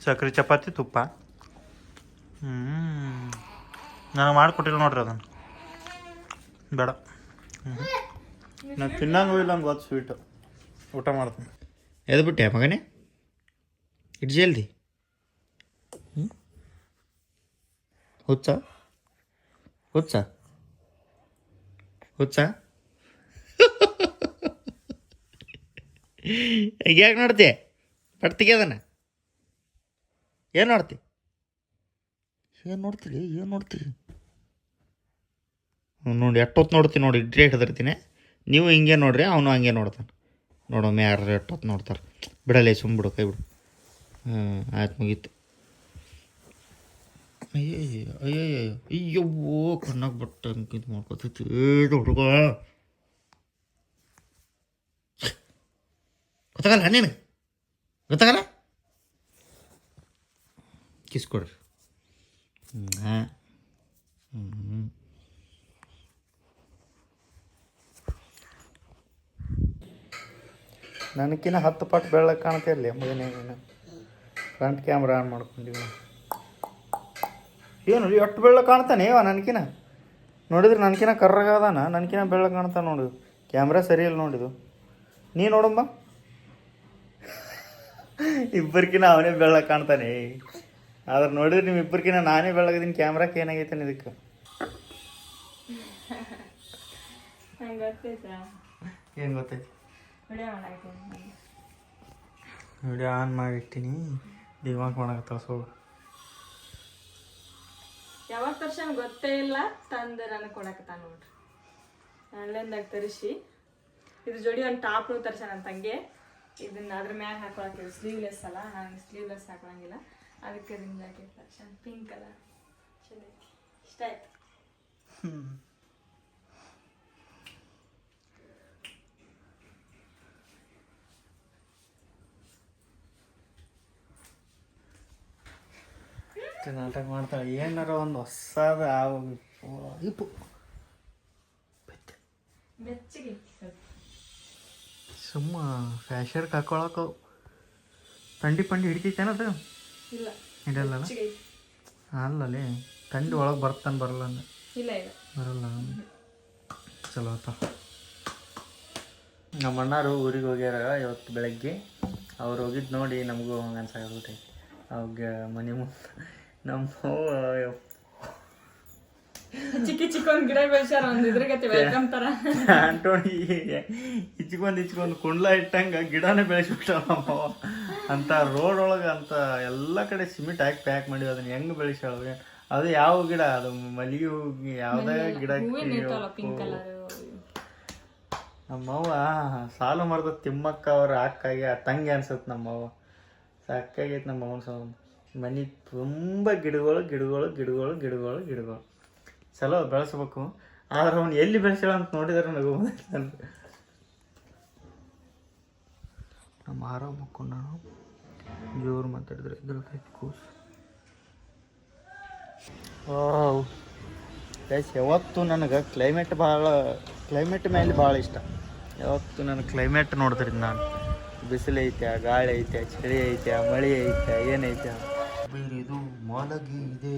ಸಕ್ರೆ ಚಪಾತಿ ತುಪ್ಪ. ಹ್ಞೂ ನನಗೆ ಮಾಡಿಕೊಟ್ಟಿಲ್ಲ ನೋಡ್ರಿ ಅದನ್ನು. ಬೇಡ. ಹ್ಞೂ ನಾನು ತಿನ್ನಂಗೂ ಇಲ್ಲ ನಂಗೆ ಗೊತ್ತು ಸ್ವೀಟು ಊಟ ಮಾಡ್ತೀನಿ. ಎದು ಬಿಟ್ಟೆ ಮಗನೇ? ಇಟ್ ಜಲ್ದಿ. ಹುಚ್ಚ? ಹುಚ್ಚ? ಹುಚ್ಚ? ಯಾಕೆ ನೋಡ್ತಿ? ಪಡ್ತಿಗೆ ಅದನ್ನ? ಏನು ನೋಡ್ತಿ? ಏನು ನೋಡ್ತೀರಿ ಏನು ನೋಡ್ತೀರಿ ನೋಡಿ ಎಷ್ಟೊತ್ತು ನೋಡ್ತೀನಿ ನೋಡಿ ಡೇಟ್ ಹಿಡಿದಿರ್ತೀನಿ ನೀವು ಹಿಂಗೆ ನೋಡ್ರಿ, ಅವನು ಹಂಗೆ ನೋಡ್ತಾನೆ. ನೋಡೊಮ್ಮೆ ಯಾರು ಎಟ್ಟೊತ್ತು ನೋಡ್ತಾರೆ. ಬಿಡಲ್ಲ ಸುಮ್ಮ ಬಿಡು, ಕೈ ಬಿಡು. ಹಾಂ, ಆಯ್ತು ಮುಗೀತು. ಅಯ್ಯೋ ಅಯ್ಯೋ ಅಯ್ಯೋ ಅಯ್ಯೋ ಕಣ್ಣಾಗ ಬಟ್ಟೆ ಇದು ಮಾಡ್ಕೊತೈತಿ ಹುಡುಗ. ಗೊತ್ತಾಗಲ್ಲ ನೀನು? ಗೊತ್ತಾಗಲ್ಲ? ಕಿಸ್ಕೊಡ್ರಿ ಹ್ಞೂ ನನಗಿನ್ನ ಹತ್ತು ಪಟ್ಟು ಬೆಳ್ಳಗೆ ಕಾಣ್ತಾ ಇರಲಿ ಮುಂದಿನ ನೀನು ಫ್ರಂಟ್ ಕ್ಯಾಮ್ರಾ ಆನ್ ಮಾಡ್ಕೊಂಡಿವಿ ಏನು ರೀ ಎಷ್ಟು ಬೆಳ್ಳ ಕಾಣ್ತಾನೆ? ಇವ ನನಗಿನ ನೋಡಿದ್ರೆ ನನಗಿನ ಕರ್ರಗದಾನ ನನಗಿನ ಬೆಳ್ಳ ಕಾಣ್ತಾನೆ ನೋಡು. ಕ್ಯಾಮ್ರಾ ಸರಿ ಇಲ್ಲ ನೋಡಿದು. ನೀ ನೋಡಮ್ಮ. ಇಬ್ಬರಿಗಿನ ಅವನೇ ಬೆಳ್ಳ ಕಾಣ್ತಾನೆ. ಆದ್ರೆ ನೋಡಿದ್ರೆ ನಿಮ್ಮ ಇಬ್ಬರಿಗಿನ ನಾನೇ ಬೆಳ್ಳಗದೀನಿ ಕ್ಯಾಮ್ರಾಕ್ಕೆ ಏನಾಗೈತೆ ಇದಕ್ಕೆ. ಏನು ಗೊತ್ತೈತಿ? ವಿಡಿಯೋ ಆನ್ ಮಾಡಿಟ್ಟಿನಿ ದಿಮಾಕ್ ಮಾಡಕತ್ತಾವ ಸೊ ಯಾವಾಗ ತರ್ಸನ್ ಗೊತ್ತೇ ಇಲ್ಲ. ತಂದು ನನಗೆ ಕೊಡಕತ್ತ ನೋಡ್ರಿ. ಆನ್ಲೈನ್ದಾಗ ತರಿಸಿ. ಇದ್ರ ಜೋಡಿ ಒಂದು ಟಾಪ್ನು ತರ್ಸ ನನ್ನ ತಂಗೆ. ಇದನ್ನ ಅದ್ರ ಮ್ಯಾಗ ಹಾಕೊಳಕ್ಕೆ ಸ್ಲೀವ್ಲೆಸ್ ಅಲ್ಲ ನಾನು ಸ್ಲೀವ್ಲೆಸ್ ಹಾಕೊಳಂಗಿಲ್ಲ. ಅದಕ್ಕೆ ಇದನ್ನ ಜಾಕೆಟ್ ತರ್ಸನ್ ಪಿಂಕ್ ಕಲರ್ ಇಷ್ಟ ಆಯ್ತು. ನಾಟಕ ಮಾಡ್ತಾಳೆ. ಏನಾರ ಒಂದು ಹೊಸದ ಇಪ್ಪು. ಸುಮ್ಮ ಫ್ಯಾಷರ್ ಹಾಕೊಳಕ ತಂಡಿ ಪಂಡಿ ಹಿಡಿತೈತೇನದು ಹಿಡಿಯಲ್ಲ ಬೆಚ್ಚಗೆ ಅಲ್ಲಲ್ಲಿ ತಂಡಿ ಒಳಗೆ ಬರ್ತಾನೆ ಬರಲ್ಲ ಇಲ್ಲ ಬರಲ್ಲ ಚಲೋ ಆತ. ನಮ್ಮ ಅಣ್ಣಾರು ಊರಿಗೆ ಹೋಗ್ಯಾರ ಇವತ್ತು ಬೆಳಗ್ಗೆ. ಅವ್ರು ಹೋಗಿದ್ದು ನೋಡಿ ನಮಗೂ ಹಂಗೆ ಅನ್ಸಾಗಬಿಟ್ಟೈತಿ ಅವಾಗ ಮನೆ ಮುಂದೆ ನಮ್ಮ ಚಿಕ್ಕ ಚಿಕ್ಕ ಒಂದು ಗಿಡ ಬೆಳೆಸ್ಯಾರ ಒಂದು ಇದ್ರಗತಿ ವೆಲ್ಕಮ್ ತರ. ಆಂಟೋಣಿ ಇಚ್ಕೊಂಡ್ ಇಚ್ಕೊಂಡ್ ಕುಂಡ್ಲ ಇಟ್ಟಂಗ ಗಿಡನೇ ಬೆಳೆಸ್ಬಿಟ್ಟ ನಮ್ಮವ್ವ ಅಂತ ರೋಡ್ ಒಳಗೆ ಅಂತ ಎಲ್ಲ ಕಡೆ ಸಿಮೆಂಟ್ ಹಾಕಿ ಪ್ಯಾಕ್ ಮಾಡಿ ಅದನ್ನ ಹೆಂಗ್ ಬೆಳೆಸ್ಯಾಳ ಅದು ಯಾವ ಗಿಡ? ಅದು ಮಲ್ಲಿಗೆ ಹೂಗಿ ಯಾವ್ದೇ ಗಿಡ ನಮ್ಮವ್ವ ಸಾಲು ಮರದ ತಿಮ್ಮಕ್ಕ ಅವ್ರ ಅಕ್ಕಾಗಿ ಆ ತಂಗಿ ಅನ್ಸತ್ ನಮ್ಮವ್ವ ಸಾಕಾಗೈತೆ ನಮ್ಮ ಅವನ ಮನೆ ತುಂಬ ಗಿಡಗಳು ಗಿಡಗಳು ಗಿಡಗಳು ಗಿಡಗಳು ಗಿಡಗಳು. ಚಲೋ ಬೆಳೆಸ್ಬೇಕು. ಆದ್ರೆ ಅವ್ನು ಎಲ್ಲಿ ಬೆಳೆಸ್ಯಾಳ ಅಂತ ನೋಡಿದ್ರೆ ನಗು ಬಂದೈತೆ ನಮ್ಮ ಆರೋ ಮಕ್ಕೊಂಡು ನಾನು ಜೋರು ಮಾತಾಡಿದ್ರೆ ಇದ್ರೆ ಕೂಸು. ಗೈಸ್ ಯಾವತ್ತು ನನಗೆ ಕ್ಲೈಮೇಟ್ ಭಾಳ ಕ್ಲೈಮೇಟ್ ಮೇಲೆ ಭಾಳ ಇಷ್ಟ. ಯಾವತ್ತು ನನಗೆ ಕ್ಲೈಮೇಟ್ ನೋಡಿದ್ರಿ ನಾನು. ಬಿಸಿಲು ಐತೆ ಗಾಳಿ ಐತೆ ಚಳಿ ಐತೆ ಮಳೆ ಐತೆ ಏನೈತೆ ಬೇರೆ ಮಲಗಿದೆ ಮಾಲಗಿ ಇದೆ.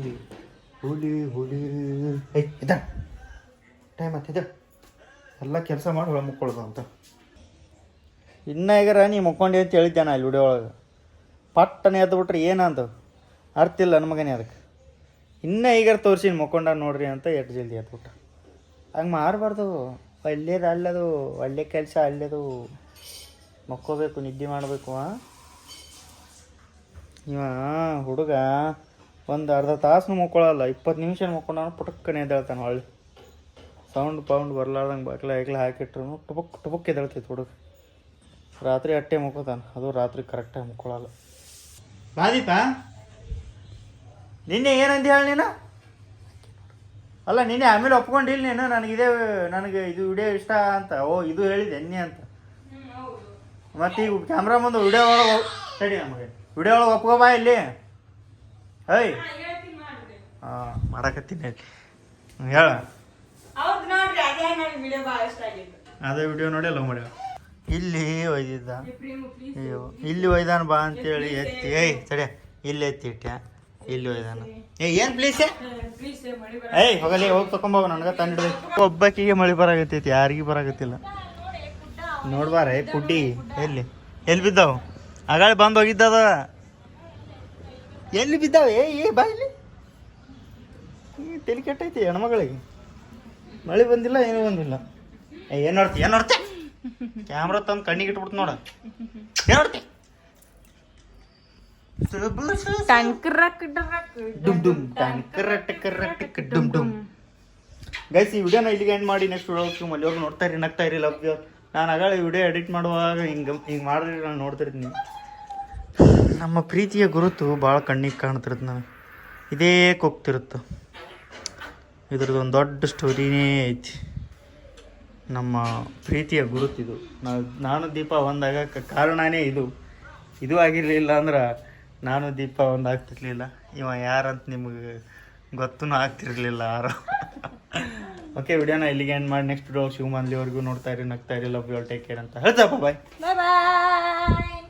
ಹುಲಿ ಹುಲಿ. ಐ ಇದ ಟೈಮ್ ಆತಿದ ಇದು ಎಲ್ಲ ಕೆಲಸ ಮಾಡಿ ಹೊಳ ಮುಕ್ಕೊಳ್ಳೋದು ಅಂತ. ಇನ್ನ ಈಗಾರ ನೀ ಮುಕ್ಕೊಂಡಿ ಅಂತ ಹೇಳಿದ್ದೆ ನಾ ಇಲ್ಲಿ ವಿಡಿಯೋ ಒಳಗೆ. ಪಟ್ಟನೆ ಎದ್ದು ಬಿಟ್ರೆ ಏನಂತ ಅರ್ಥ ಇಲ್ಲ ನನ್ನ ಮಗನೇ ಅದಕ್ಕೆ. ಇನ್ನೂ ಈಗಾರ ತೋರಿಸಿ ಮುಕ್ಕೊಂಡ ನೋಡ್ರಿ ಅಂತ ಎಷ್ಟು ಜಲ್ದಿ ಎದ್ಬಿಟ್ಟ ಹಂಗೆ ಮಾರಬಾರ್ದು ಒಳ್ಳೇದು ಅಲ್ಲದು ಒಳ್ಳೆ ಕೆಲಸ ಅಲ್ಲದು. ಮಕ್ಕೋಬೇಕು ನಿದ್ದೆ ಮಾಡಬೇಕು ಆ? ಇವ ಹುಡುಗ ಒಂದು ಅರ್ಧ ತಾಸು ಮುಕ್ಕೊಳ್ಳಲ್ಲ ಇಪ್ಪತ್ತು ನಿಮಿಷ ಮುಕ್ಕೊಂಡ ಪುಟಕ್ಕನೆ ಎದ್ದೇಳ್ತಾನೆ ಹೊಳ್ಳಿ. ಸೌಂಡ್ ಪೌಂಡ್ ಬರ್ಲಾರ್ದಂಗೆ ಬಾಕ್ಲ ಐಕ್ಲ ಹಾಕಿಟ್ರು ಟುಬುಕ್ ಟುಬುಕ್ ಎದ್ದೇಳ್ತೈತೆ ಹುಡುಗ. ರಾತ್ರಿ ಅಟ್ಟೆ ಮುಕ್ಕೋತಾನ ಅದು ರಾತ್ರಿ ಕರೆಕ್ಟಾಗಿ ಮುಕ್ಕೊಳ್ಳಲ್ಲ ಬಾದೀಪ? ನಿನ್ನೆ ಏನಂತ ಹೇಳಿ ನೀನು? ಅಲ್ಲ ನಿನ್ನೆ ಆಮೇಲೆ ಒಪ್ಕೊಂಡಿಲ್ಲ ನೀನು ನನಗಿದೇ ನನಗೆ ಇದು ವಿಡಿಯೋ ಇಷ್ಟ ಅಂತ. ಓ ಇದು ಹೇಳಿದೆ ಎನ್ನಿ ಅಂತ? ಮತ್ತೆ ಈಗ ಕ್ಯಾಮ್ರಾ ಮುಂದೆ ವಿಡಿಯೋ ಒಳಗೆ ಸರಿ ನಮಗೆ. ವಿಡಿಯೋ ಒಳಗೆ ಒಪ್ಕೋ ಬಾ ಇಲ್ಲಿ. ಏಯ್ ಹಾಂ ಮಾಡಕತ್ತೀನಿ ಹೇಳ. ಅದೇ ವಿಡಿಯೋ ನೋಡಿ ಲವ್ ಮಾಡ್ಯಾವ ಇಲ್ಲಿ ಒಯ್ದಿದ್ದ. ಅಯ್ಯೋ ಇಲ್ಲಿ ಒಯ್ದಾನ ಬಾ ಅಂತೇಳಿ ಎತ್ತಿ. ಏಯ್ ಸರಿ ಇಲ್ಲಿ ಎತ್ತಿ ಇಟ್ಟೆ. ಇಲ್ಲಿ ಒಯ್ದಾನ. ಏಯ್ ಏನು ಪ್ಲೀಸ್ ಏಯ್ ಹೋಗಲಿ ಹೋಗಿ ತಕೊಂಬೋಗ ನನಗೆ ತಂಡ ಒಬ್ಬಕ್ಕಿಗೆ ಮಳೆ ಬರಾಗತ್ತೈತಿ ಯಾರಿಗೂ ಬರಾಗತ್ತಿಲ್ಲ ನೋಡ್ಬಾರೆ ಪುಡ್ಡಿ ಎಲ್ಲಿ? ಎಲ್ಲಿ ಬಿದ್ದಾವು? ಆಗಾಳೆ ಬಂದು ಹೋಗಿದ್ದದ. ಎಲ್ಲಿ ಬಿದ್ದಾವೆ? ಏ ಏ ಬಾ ಇಲ್ಲಿ. ಈ ತಲೆ ಕೆಟ್ಟೈತಿ ಹೆಣ್ಮಗಳಿಗೆ. ಮಳೆ ಬಂದಿಲ್ಲ ಏನೂ ಬಂದಿಲ್ಲ. ಏ ಏನು ನೋಡ್ತಿ ಏನು ನೋಡ್ತಿ? ಕ್ಯಾಮ್ರಾ ತಂದು ಕಣ್ಣಿಗೆ ಇಟ್ಬಿಡ್ತು ನೋಡ. ಏನು ನೋಡ್ತಿ? ಗೈಸ್ ಈ ವಿಡಿಯೋನ ಇಲ್ಲಿಗೆ ಎಂಡ್ ಮಾಡಿ ನೆಕ್ಸ್ಟ್ ವಿಡಿಯೋ ಹೋಗಿ ನೋಡ್ತಾ ಇರಿ ನಗ್ತಾ ಇರಿ ಲವ್ ಯು ನಾನು ಆಗಳ ವಿಡಿಯೋ ಎಡಿಟ್ ಮಾಡುವಾಗ ಹಿಂಗೆ ಹಿಂಗೆ ಮಾಡಿದ್ರೆ ನಾನು ನೋಡ್ತಿರ್ತೀನಿ. ನಮ್ಮ ಪ್ರೀತಿಯ ಗುರುತು ಭಾಳ ಕಣ್ಣಿಗೆ ಕಾಣ್ತಿರುತ್ತೆ ನಾನು ಇದೇ ಕೊಕ್ತಿರುತ್ತೆ ಇದ್ರದ್ದು ಒಂದು ದೊಡ್ಡ ಸ್ಟೋರಿನೇ ಐತಿ. ನಮ್ಮ ಪ್ರೀತಿಯ ಗುರುತಿದು ನಾವು ನಾನು ದೀಪ ಒಂದಾಗಕ್ಕೆ ಕಾರಣನೇ ಇದು. ಇದು ಆಗಿರಲಿಲ್ಲ ಅಂದ್ರೆ ನಾನು ದೀಪ ಒಂದು ಆಗ್ತಿರ್ಲಿಲ್ಲ ಇವ ಯಾರಂತ ನಿಮಗೆ ಗೊತ್ತೂ ಆಗ್ತಿರ್ಲಿಲ್ಲ ಯಾರು. ಓಕೆ ವಿಡಿಯೋನ ಇಲ್ಲಿಗೆ ಎಂಡ್ ಮಾಡಿ ನೆಕ್ಸ್ಟ್ ವಿಡಿಯೋ ಶಿವಮಂದಿವರೆಗೂ ನೋಡ್ತಾ ಇರಿ, ನಗ್ತಾ ಇರಿ ಲವ್ ಯು ಟೇಕ್ ಕೇರ್ ಅಂತ. ಹೇಳ್ತಾ ಬಾಯ್ ಬಾಯ್